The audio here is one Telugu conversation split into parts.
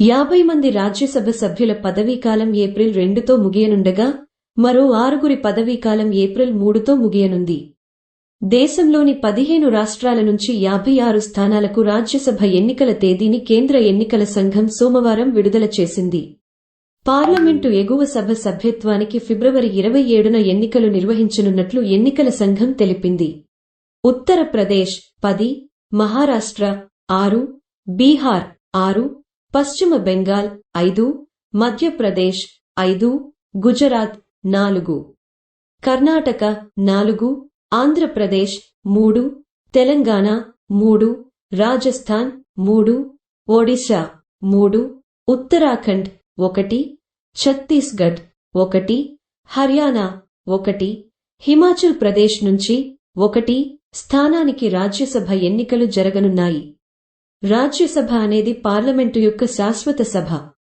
యాభై మంది రాజ్యసభ సభ్యుల పదవీకాలం ఏప్రిల్ రెండుతో ముగియనుండగా మరో ఆరుగురి పదవీకాలం ఏప్రిల్ మూడుతో ముగియనుంది. దేశంలోని పదిహేను రాష్ట్రాల నుంచి యాభై ఆరు స్థానాలకు రాజ్యసభ ఎన్నికల తేదీని కేంద్ర ఎన్నికల సంఘం సోమవారం విడుదల చేసింది. పార్లమెంటు ఎగువ సభ సభ్యత్వానికి ఫిబ్రవరి ఇరవై ఏడున ఎన్నికలు నిర్వహించనున్నట్లు ఎన్నికల సంఘం తెలిపింది. ఉత్తరప్రదేశ్ పది మహారాష్ట్ర ఆరు బీహార్ ఆరు పశ్చిమ బెంగాల్ ఐదు మధ్యప్రదేశ్ ఐదు గుజరాత్ నాలుగు కర్ణాటక నాలుగు ఆంధ్రప్రదేశ్ మూడు తెలంగాణ మూడు రాజస్థాన్ మూడు ఒడిశా మూడు ఉత్తరాఖండ్ ఒకటి ఛత్తీస్గఢ్ ఒకటి హర్యానా ఒకటి హిమాచల్ ప్రదేశ్ నుంచి ఒకటి స్థానానికి రాజ్యసభ ఎన్నికలు జరగనున్నాయి. రాజ్యసభ అనేది పార్లమెంటు యొక్క శాశ్వత సభ.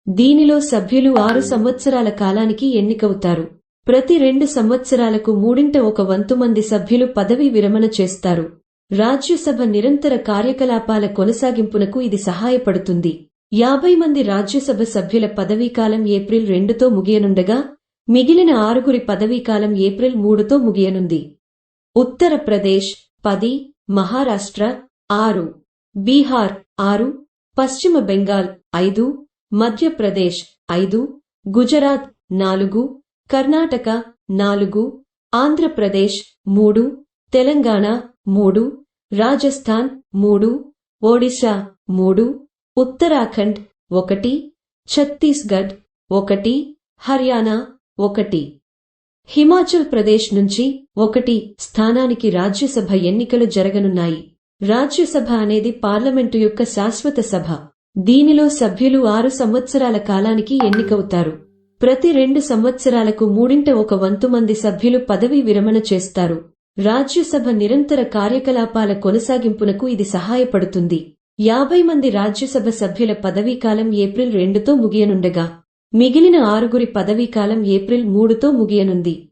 దీనిలో సభ్యులు ఆరు సంవత్సరాల కాలానికి ఎన్నికవుతారు. ప్రతి రెండు సంవత్సరాలకు మూడింట ఒక వంతు మంది సభ్యులు పదవీ విరమణ చేస్తారు. రాజ్యసభ నిరంతర కార్యకలాపాల కొనసాగింపునకు ఇది సహాయపడుతుంది. యాభై మంది రాజ్యసభ సభ్యుల పదవీకాలం ఏప్రిల్ రెండుతో ముగియనుండగా మిగిలిన ఆరుగురి పదవీకాలం ఏప్రిల్ మూడుతో ముగియనుంది. ఉత్తరప్రదేశ్ పది మహారాష్ట్ర ఆరు. బీహార్ ఆరు పశ్చిమ బెంగాల్ ఐదు మధ్యప్రదేశ్ ఐదు గుజరాత్ నాలుగు కర్ణాటక నాలుగు ఆంధ్రప్రదేశ్ మూడు తెలంగాణ మూడు రాజస్థాన్ మూడు ఒడిశా మూడు ఉత్తరాఖండ్ ఒకటి ఛత్తీస్గఢ్ ఒకటి హర్యానా ఒకటి. హిమాచల్ ప్రదేశ్ నుంచి ఒకటి స్థానానికి రాజ్యసభ ఎన్నికలు జరగనున్నాయి. రాజ్యసభ అనేది పార్లమెంటు యొక్క శాశ్వత సభ. దీనిలో సభ్యులు ఆరు సంవత్సరాల కాలానికి ఎన్నికవుతారు. ప్రతి రెండు సంవత్సరాలకు మూడింట ఒక వంతు మంది సభ్యులు పదవీ విరమణ చేస్తారు. రాజ్యసభ నిరంతర కార్యకలాపాల కొనసాగింపునకు ఇది సహాయపడుతుంది. యాభై మంది రాజ్యసభ సభ్యుల పదవీకాలం ఏప్రిల్ రెండుతో ముగియనుండగా. మిగిలిన ఆరుగురి పదవీకాలం ఏప్రిల్ మూడుతో ముగియనుంది.